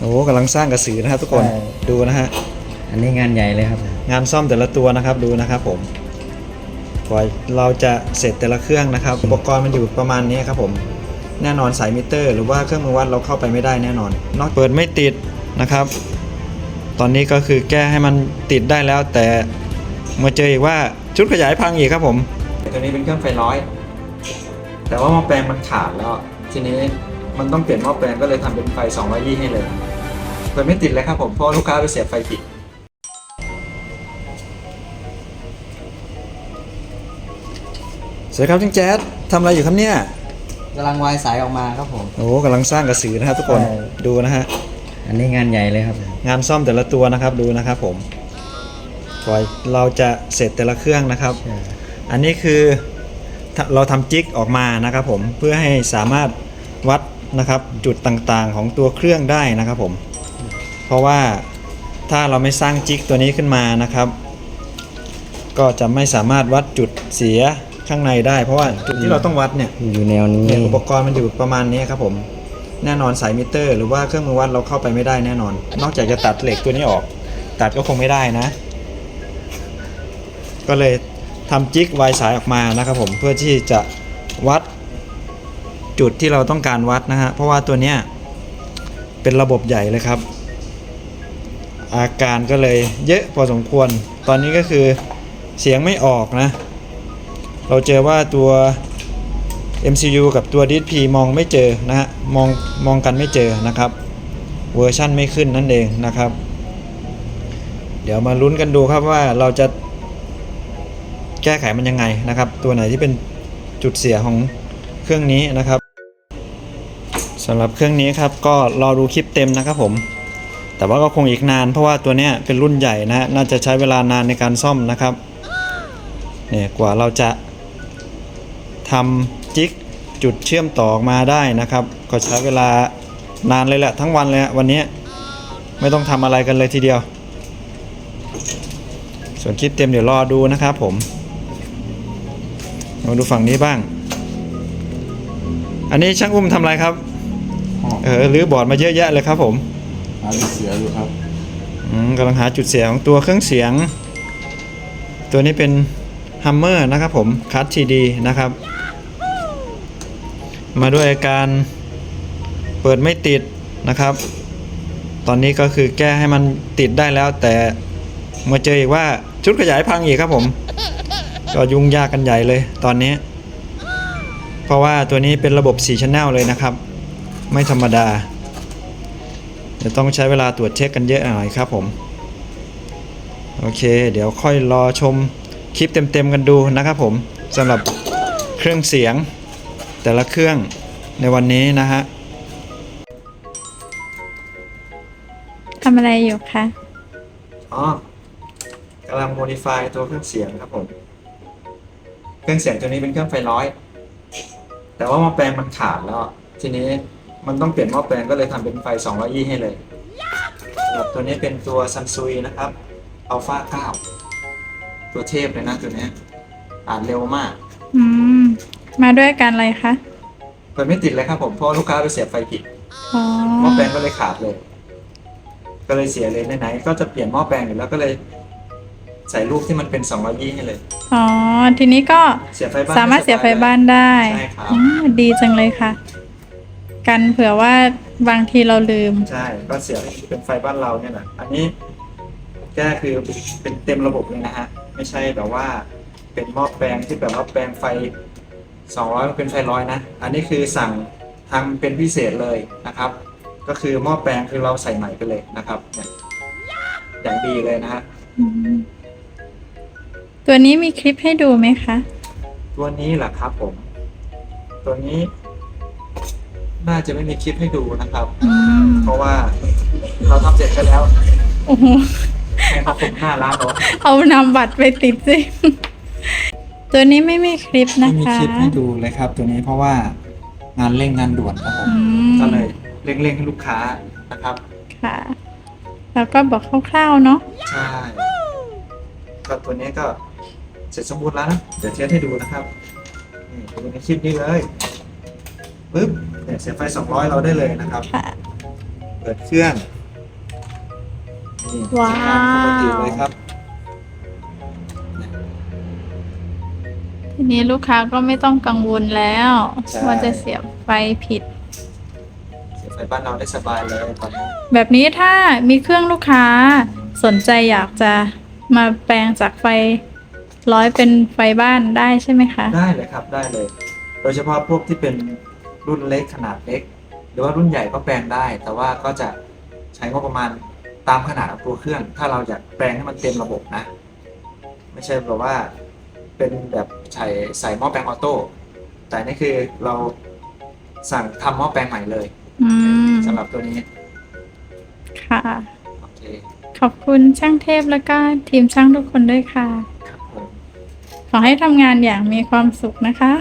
โอ้โหกำลังสร้างกระสือนะครับทุกคนใช่ ดูนะฮะอันนี้งานใหญ่เลยครับ งานซ่อมแต่ละตัวนะครับดูนะครับผมกว่าเราจะเสร็จแต่ละเครื่องนะครับอุปกรณ์มันอยู่ประมาณนี้ครับผมแน่นอนสายมิเตอร์ หรือว่าเครื่องมือวัดเราเข้าไปไม่ได้แน่นอน นอกเปิดไม่ติดนะครับ ตอนนี้ก็คือแก้ให้มันติดได้แล้ว แต่มาเจออีกว่าชุดขยายพังอีกครับผมตัวนี้เป็นเครื่องไฟร้อย แต่ว่าหม้อแปลงมันขาดแล้ว ทีนี้มันต้องเปลี่ยนหม้อแปลงก็เลยทำเป็นไฟ200ยี่ให้เลย เปิดไม่ติดเลยครับผมเพราะลูกค้าไปเสียบไฟผิดสวัสดีครับจิงแจ๊ดทำอะไรอยู่ครับเนี่ยกำลังวายสายออกมาครับผมโอ้กำลังสร้างกระสือนะครับทุกคนใช่ดูนะฮะอันนี้งานใหญ่เลยครับ งานซ่อมแต่ละตัวนะครับดูนะครับผมกว่าเราจะเสร็จแต่ละเครื่องนะครับ อันนี้คือถ้าเราทำจิกออกมานะครับผมเพื่อให้สามารถวัดนะครับจุดต่างๆของตัวเครื่องได้นะครับผม เพราะว่าถ้าเราไม่สร้างจิกตัวนี้ขึ้นมานะครับ ก็จะไม่สามารถวัดจุดเสียข้างในได้ เพราะว่าจุดที่เราต้องวัดเนี่ยอยู่แนวนี้เนี่ยอุปกรณ์มันอยู่ประมาณนี้ครับผมแน่นอนสายมิเตอร์ หรือว่าเครื่องมือวัดเราเข้าไปไม่ได้แน่นอน นอกจากจะตัดเหล็กตัวนี้ออก ตัดก็คงไม่ได้นะ ก็เลยทำจิกวายสายออกมานะครับผมเพื่อที่จะวัดจุดที่เราต้องการวัดนะฮะเพราะว่าตัวเนี้ยเป็นระบบใหญ่เลยครับ อาการก็เลยเยอะพอสมควร ตอนนี้ก็คือเสียงไม่ออกนะ เราเจอว่าตัว MCU กับตัว DSP มองไม่เจอนะฮะ มองมองกันไม่เจอนะครับ เวอร์ชั่นไม่ขึ้นนั่นเองนะครับ เดี๋ยวมาลุ้นกันดูครับว่าเราจะแก้ไขมันยังไงนะครับ ตัวไหนที่เป็นจุดเสียของเครื่องนี้นะครับสำหรับเครื่องนี้ครับก็รอดูคลิปเต็มนะครับผม แต่ว่าก็คงอีกนาน เพราะว่าตัวเนี้ยเป็นรุ่นใหญ่นะฮะน่าจะใช้เวลานานในการซ่อมนะครับเนี่ยกว่าเราจะทำจิกจุดเชื่อมต่อมาได้นะครับ ก็ใช้เวลานานเลยแหละทั้งวันเลยวันนี้ไม่ต้องทำอะไรกันเลยทีเดียว ส่วนคลิปเต็มเดี๋ยวรอดูนะครับผมมาดูฝั่งนี้บ้าง อันนี้ช่างอุ้มทำอะไรครับ เออรื้อบอร์ดมาเยอะแยะเลยครับผม หาลูกเสืออยู่ครับอืมกำลังหาจุดเสียของตัวเครื่องเสียง ตัวนี้เป็นฮัมเมอร์นะครับผมคัตทีดีนะครับ มาด้วยอาการเปิดไม่ติดนะครับ ตอนนี้ก็คือแก้ให้มันติดได้แล้ว แต่มาเจออีกว่าชุดขยายพังอีกครับผม ก็ยุ่งยากกันใหญ่เลยตอนนี้ เพราะว่าตัวนี้เป็นระบบ4 Channel เลยนะครับ ไม่ธรรมดา จะต้องใช้เวลาตรวจเช็คกันเยอะหน่อยครับผม โอเค เดี๋ยวค่อยรอชมคลิปเต็มๆกันดูนะครับผมสำหรับเครื่องเสียง แต่ละเครื่องในวันนี้นะฮะทำอะไรอยู่คะ อ๋อกำลัง modify ตัวเครื่องเสียงครับผม เครื่องเสียงตัวนี้เป็นเครื่องไฟร้อย แต่ว่าหม้อแปลงมันขาดแล้ว ทีนี้ มันต้องเปลี่ยนหม้อแปลงก็เลยทำเป็นไฟ200ยี่ให้เลยสำหรับตัวนี้เป็นตัวซันซุยนะครับ Alpha 9ตัวเทพเลยนะตัวเนี้ยอ่านเร็วมาก อืม มาด้วยกันอะไรคะเปิดไม่ติดเลยครับผมเพราะลูกค้าไปเสียบไฟผิดอ๋อหม้อแปลงก็เลยขาดเลย ก็เลยเสียเลยไหนๆก็จะเปลี่ยนหม้อแปลงอยู่แล้วก็เลย ใส่ลูกที่มันเป็น200ยี่ให้เลย อ๋อ ทีนี้ก็เสียบไฟบ้านสามารถเสียไฟบ้านได้ ใช่ครับอ๋อดีจังเลยค่ะ กันเผื่อว่าบางทีเราลืม ใช่ก็เสียบเป็นไฟบ้านเราเนี่ยแหละอันนี้แก้คือเป็นเต็มระบบเลยนะฮะ ไม่ใช่แบบว่าเป็นหม้อแปลงที่แบบว่าแปลงไฟ 200มันเป็นไฟร้อยนะ อันนี้คือสั่งทำเป็นพิเศษเลยนะครับ ก็คือหม้อแปลงคือเราใส่ใหม่ไปเลยนะครับเนี่ยอย่างดีเลยนะฮะอืมตัวนี้มีคลิปให้ดูไหมคะ ตัวนี้แหละครับผม ตัวนี้ น่าจะไม่มีคลิปให้ดูนะครับอืมเพราะว่าเราทำเสร็จไปแล้วโอ้โหให้เขาคุมหน้าร้านเราเอานำบัตรไปติดสิ ตัวนี้ไม่มีคลิปไม่นะมีคะ คลิปให้ดูเลยครับ ตัวนี้เพราะว่างานเร่งงานด่วนครับผมอืม ก็เลยเร่งเร่งๆให้ลูกค้านะครับ ค่ะ แล้วก็บอกคร่าวๆเนาะ ใช่ก็ตัวนี้ก็เสร็จสมบูรณ์แล้วนะ เดี๋ยวเทสให้ดูนะครับ นี่ดูในคลิปนี้เลยปึ๊บ เนี่ยเสียบไฟ 200 เราได้เลยนะครับ ค่ะ เปิดเครื่องนี่ว้าวใช้งนปกติเลยครับ ทีนี้ลูกค้าก็ไม่ต้องกังวลแล้วใช่ ว่าจะเสียบไฟผิด เสียบไฟบ้านเราได้สบายเลยตอนนี้แบบนี้ถ้ามีเครื่องลูกค้าสนใจอยากจะมาแปลงจากไฟร้อยเป็นไฟบ้านได้ใช่ไหมคะ ได้เลยครับได้เลย โดยเฉพาะพวกที่เป็น รุ่นเล็กขนาดเล็ก หรือว่ารุ่นใหญ่ก็แปลงได้ แต่ว่าก็จะใช้งบประมาณตามขนาดของตัวเครื่อง ถ้าเราอยากแปลงให้มันเต็มระบบนะ ไม่ใช่แบบว่าเป็นแบบใส่ใส่หม้อแปลงออโต้แต่นี่คือเราสั่งทำหม้อแปลงใหม่เลยอืมสำหรับตัวนี้ค่ะ โอเคขอบคุณช่างเทพแล้วก็ทีมช่างทุกคนด้วยค่ะ ครับผม ขอให้ทำงานอย่างมีความสุขนะคะ